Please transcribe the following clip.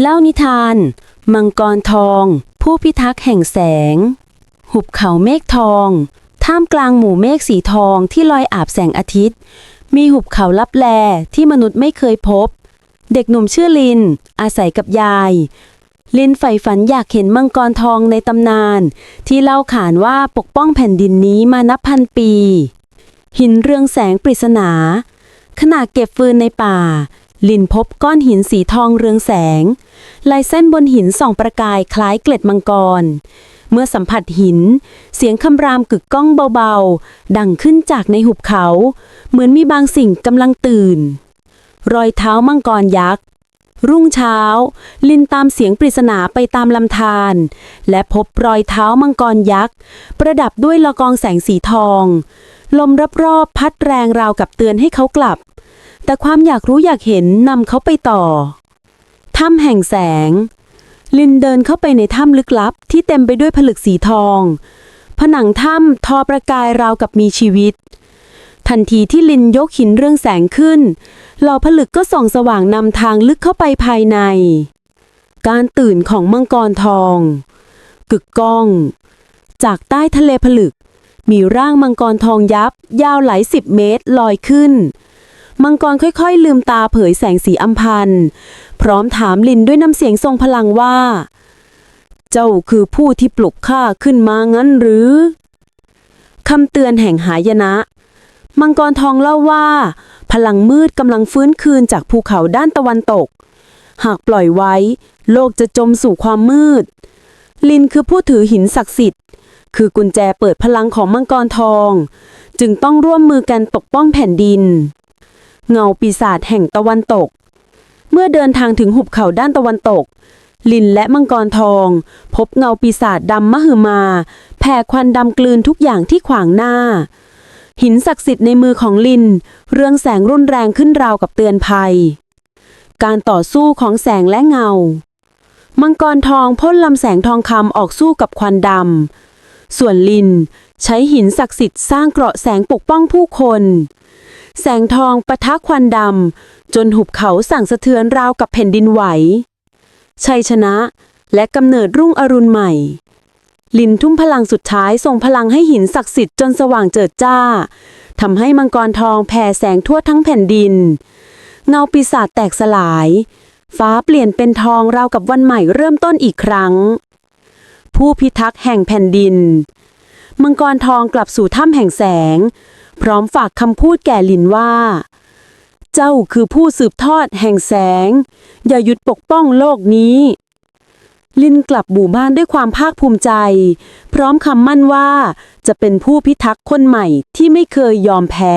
เล่านิทาน มังกรทอง ผู้พิทักษ์แห่งแสง หุบเขาเมฆทอง ท่ามกลางหมู่เมฆสีทองที่ลอยอาบแสงอาทิตย์ มีหุบเขาลับแลที่มนุษย์ไม่เคยพบ เด็กหนุ่มชื่อลิน อาศัยกับยาย ลินใฝ่ฝันอยากเห็นมังกรทองในตำนาน ที่เล่าขานว่าปกป้องแผ่นดินนี้มานับพันปี หินเรืองแสงปริศนา ขณะเก็บฟืนในป่าลินพบก้อนหินสีทองเรืองแสง ลายเส้นบนหินส่องประกายคล้ายเกล็ดมังกร เมื่อสัมผัสหิน เสียงคำรามกึกก้องเบาๆ ดังขึ้นจากในหุบเขา เหมือนมีบางสิ่งกำลังตื่น รอยเท้ามังกรยักษ์รุ่งเช้า ลินตามเสียงปริศนาไปตามลำธารและพบรอยเท้ามังกรยักษ์ ประดับด้วยละกองแสงสีทอง ลมรอบๆพัดแรงราวกับเตือนให้เขากลับ แต่ความอยากรู้อยากเห็นนำเขาไปต่อ ถ้ำแห่งแสง ลินเดินเข้าไปในถ้ำลึกลับที่เต็มไปด้วยผลึกสีทอง ผนังถ้ำทอประกายราวกับมีชีวิต ทันทีที่ลินยกหินเรื่องแสงขึ้น เหล่าผลึกก็ส่องสว่างนำทางลึกเข้าไปภายใน การตื่นของมังกรทอง กึกก้อง จากใต้ทะเลผลึก มีร่างมังกรทองยับ ยาวหลายสิบเมตรลอยขึ้น มังกรค่อยๆ ลืมตาเผยแสงสีอัมพันพร้อมถามลินด้วยน้ำเสียงทรงพลังว่า เจ้าคือผู้ที่ปลุกข้าขึ้นมางั้นหรือคำเตือนแห่งหายนะ มังกรทองเล่าว่า พลังมืดกำลังฟื้นคืนจากภูเขาด้านตะวันตก หากปล่อยไว้ โลกจะจมสู่ความมืด ลินคือผู้ถือหินศักดิ์สิทธิ์ คือกุญแจเปิดพลังของมังกรทอง จึงต้องร่วมมือกันปกป้องแผ่นดิน เงาปีศาจแห่งตะวันตก เมื่อเดินทางถึงหุบเขาด้านตะวันตก ลินและมังกรทอง พบเงาปีศาจดำมหึมา แผ่ควันดำกลืนทุกอย่างที่ขวางหน้า หินศักดิ์สิทธิ์ในมือของลิน เรืองแสงรุนแรงขึ้นราวกับเตือนภัย การต่อสู้ของแสงและเงา มังกรทองพ่นลำแสงทองคำออกสู้กับควันดำส่วนลินใช้หินศักดิ์สิทธิ์สร้างเกราะแสงปกป้องผู้คน แสงทองปะทะควันดำจนหุบเขาสั่งสะเทือนราวกับแผ่นดินไหว ชัยชนะและกำเนิดรุ่งอรุณใหม่ ลินทุ่มพลังสุดท้ายส่งพลังให้หินศักดิ์สิทธิ์จนสว่างเจิดจ้าทำให้มังกรทองแผ่แสงทั่วทั้งแผ่นดิน เงาปีศาจแตกสลาย ฟ้าเปลี่ยนเป็นทองราวกับวันใหม่เริ่มต้นอีกครั้ง ผู้พิทักษ์แห่งแผ่นดิน มังกรทองกลับสู่ถ้ำแห่งแสง พร้อมฝากคำพูดแก่ลินว่า เจ้าคือผู้สืบทอดแห่งแสง อย่าหยุดปกป้องโลกนี้ ลินกลับหมู่บ้านด้วยความภาคภูมิใจ พร้อมคำมั่นว่าจะเป็นผู้พิทักษ์คนใหม่ที่ไม่เคยยอมแพ้